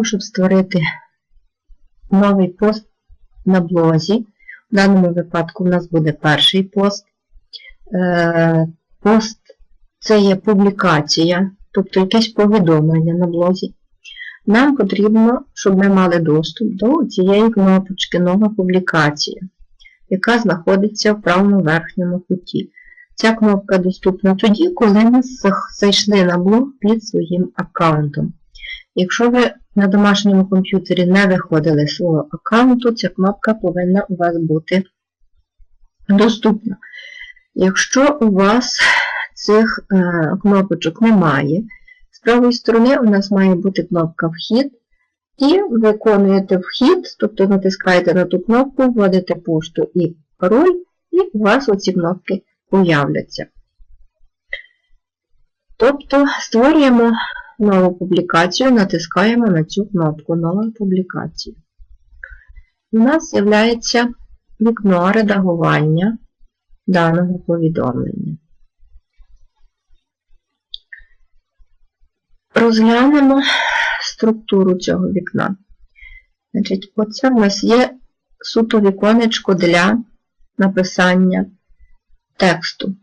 щоб створити новий пост на блозі. В даному випадку у нас буде перший пост. Е, Пост це є публікація, тобто якесь повідомлення на блозі. Нам потрібно, щоб ми мали доступ до цієї кнопочки Нова публікація, яка знаходиться в правому верхньому куті. Ця кнопка доступна тоді, коли ми зайшли на блог під своїм аккаунтом. Якщо ви на домашньому комп'ютері не виходили з свого аккаунту, ця кнопка повинна у вас бути доступна. Якщо у вас цих е, кнопочок немає, з правої сторони у нас має бути кнопка Вхід, і виконуєте вхід, тобто натискаєте на ту кнопку, вводите пошту і пароль, і у вас оці кнопки появляться. Тобто створюємо нову публікацію, натискаємо на цю кнопку Нова публікація. У нас з'являється вікно редагування даного повідомлення. Розглянемо структуру цього вікна. Значить, оце в нас є суто віконечко для написання тексту.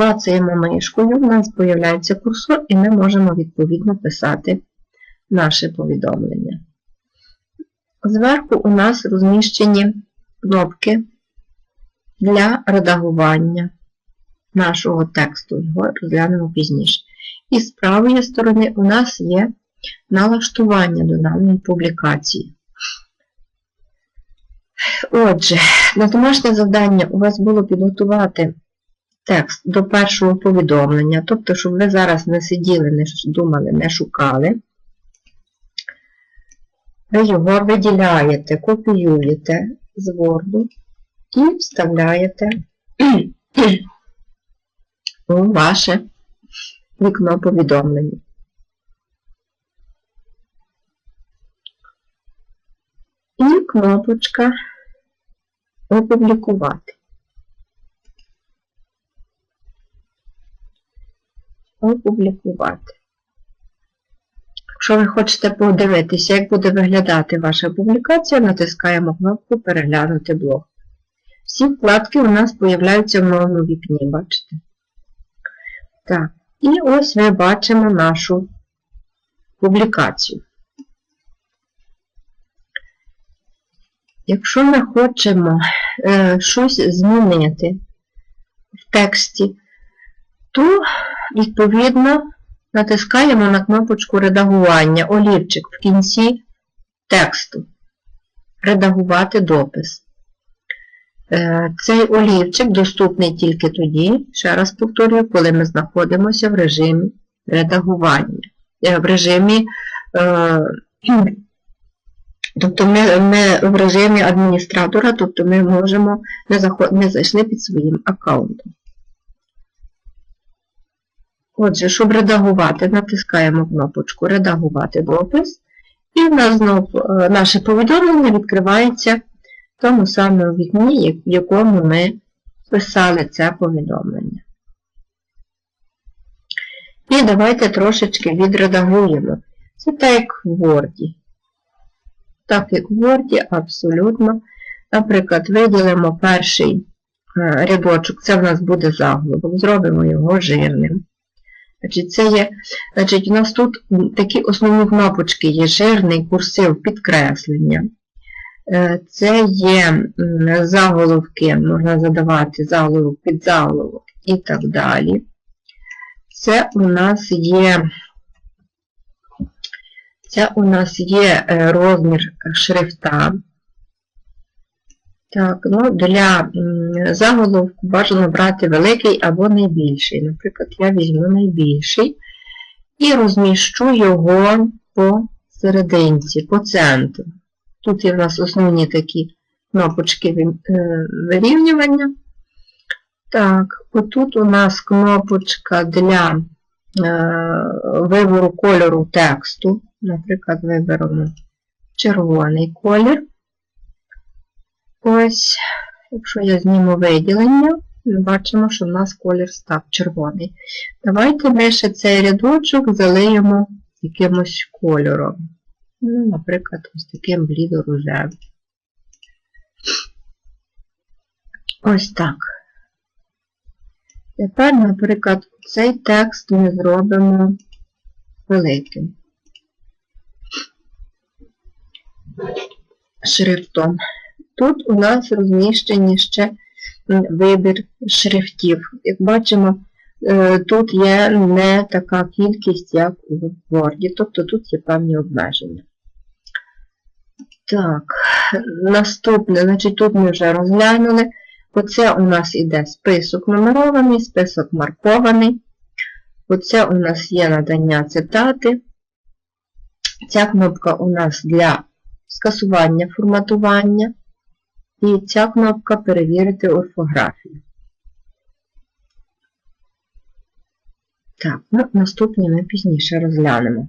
Клацаємо мишкою, у нас з'являється курсор, і ми можемо відповідно писати наше повідомлення. Зверху у нас розміщені кнопки для редагування нашого тексту. Його розглянемо пізніше. І з правої сторони у нас є налаштування до даної публікації. Отже, на домашнє завдання у вас було підготувати текст до першого повідомлення, тобто, щоб ви зараз не сиділи, не думали, не шукали. Ви його виділяєте, копіюєте з Word і вставляєте у ваше вікно повідомлення. І кнопочка Опублікувати. Опублікувати. Якщо ви хочете подивитися, як буде виглядати ваша публікація, натискаємо кнопку Переглянути блог. Всі вкладки у нас з'являються в новому вікні, бачите? Так, і ось ми бачимо нашу публікацію. Якщо ми хочемо е, щось змінити в тексті, то, відповідно, натискаємо на кнопочку редагування, олівчик в кінці тексту. Редагувати допис. Е, Цей олівчик доступний тільки тоді, ще раз повторюю, коли ми знаходимося в режимі редагування, е, в режимі, е, тобто ми, ми в режимі адміністратора, тобто ми можемо не, зайшли під своїм аккаунтом. Отже, щоб редагувати, натискаємо кнопочку Редагувати допис, і в нас знов наше повідомлення відкривається в тому самому вікні, в якому ми писали це повідомлення. І давайте трошечки відредагуємо. Це так, як в Word. Так, як в Word, абсолютно. Наприклад, виділимо перший рядочок, це в нас буде заголовок, зробимо його жирним. Значить, це є, значить, у нас тут такі основні кнопочки є жирний курсив підкреслення. Це є заголовки, можна задавати заголовок, підзаголовок і так далі. Це у нас є це у нас є розмір шрифта. Так, ну, Для заголовку бажано брати великий або найбільший. Наприклад, я візьму найбільший і розміщу його по серединці, по центру. Тут є в нас основні такі кнопочки вирівнювання. Так, отут у нас кнопочка для вибору кольору тексту. Наприклад, виберемо червоний колір. Ось, якщо я зніму виділення, ми бачимо, що в нас колір став червоний. Давайте ми ще цей рядочок залиємо якимось кольором. Ну, наприклад, ось таким блідо-рожевим. Ось так. Тепер, наприклад, цей текст ми зробимо великим. Шрифтом. Тут у нас розміщені ще вибір шрифтів. Як бачимо, е, тут є не така кількість, як у Word, тобто тут є певні обмеження. Так, наступне, значить, тут ми вже розглянули. Оце у нас іде список нумерований, список маркований. Оце у нас є надання цитати. Ця кнопка у нас для скасування форматування. І ця кнопка перевірити орфографію. Так, ну, наступні ми пізніше розглянемо.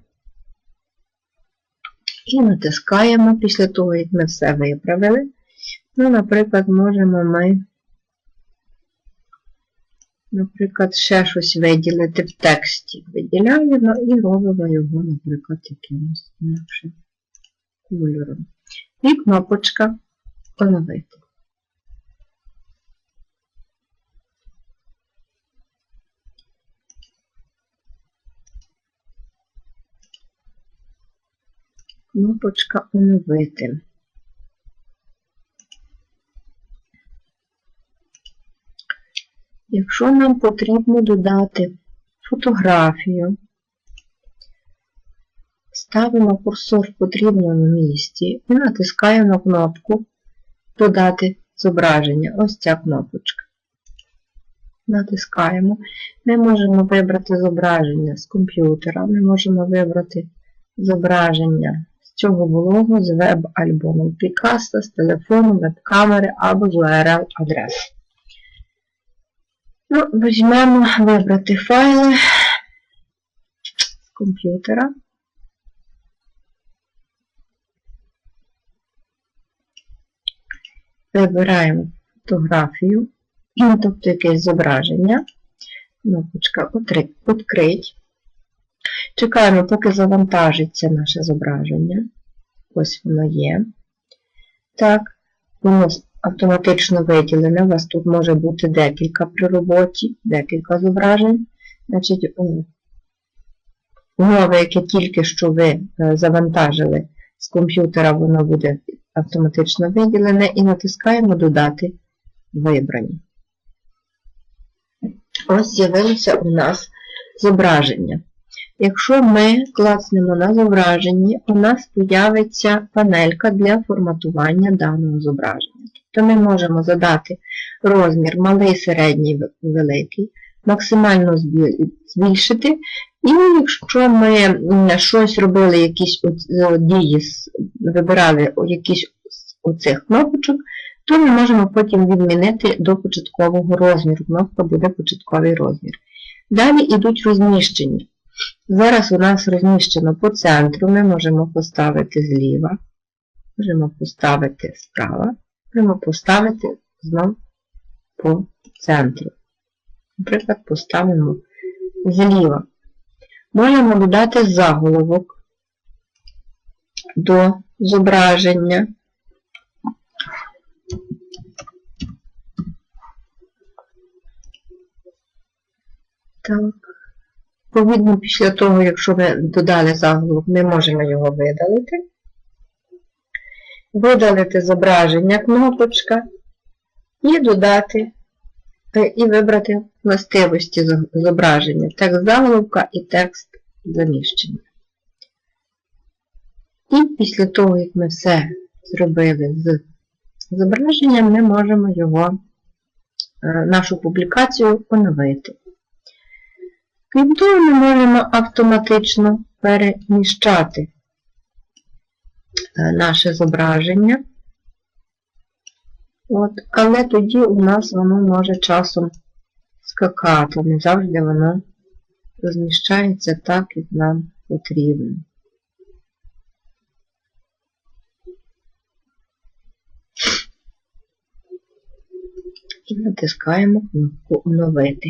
І натискаємо після того, як ми все виправили. Ну, наприклад, можемо ми, наприклад, ще щось виділити в тексті. Виділяємо і робимо його, наприклад, якимось інакшим кольором. І кнопочка Оновити. Кнопочка Оновити. Якщо нам потрібно додати фотографію, ставимо курсор в потрібному місці і натискаємо кнопку Додати зображення. Ось ця кнопочка. Натискаємо. Ми можемо вибрати зображення з комп'ютера, ми можемо вибрати зображення з цього блогу, з веб-альбому Picasso, з телефону, веб-камери або з URL-адреси. Ну, Візьмемо вибрати файли з комп'ютера. Вибираємо фотографію, тобто якесь зображення. Кнопочка «Открить». Чекаємо, поки завантажиться наше зображення. Ось воно є. Так, воно автоматично виділене. У вас тут може бути декілька при роботі, декілька зображень. Значить, умови, яке тільки що ви е, завантажили з комп'ютера, воно буде автоматично виділене і натискаємо Додати вибрані. Ось з'явилося у нас зображення. Якщо ми класнемо на зображенні, у нас з'явиться панелька для форматування даного зображення. Тобто ми можемо задати розмір малий, середній, великий, максимально збільшити. І якщо ми щось робили, якісь дії, вибирали якісь оцих кнопочок, то ми можемо потім відмінити до початкового розміру. Кнопка буде початковий розмір. Далі йдуть розміщення. Зараз у нас розміщено по центру, ми можемо поставити зліва, можемо поставити справа, можемо поставити знову по центру. Наприклад, поставимо зліва. Можемо додати заголовок до зображення. Так. Повідно, після того, якщо ми додали заголовок, ми можемо його видалити. Видалити зображення кнопочка і додати і вибрати властивості зображення, текст заголовка і текст заміщення. І після того, як ми все зробили з зображенням, ми можемо його, е, нашу публікацію оновити. Крім того, ми можемо автоматично переміщати е, наше зображення От, Але тоді у нас воно може часом скакати, не завжди воно розміщається так, як нам потрібно. І натискаємо кнопку Оновити.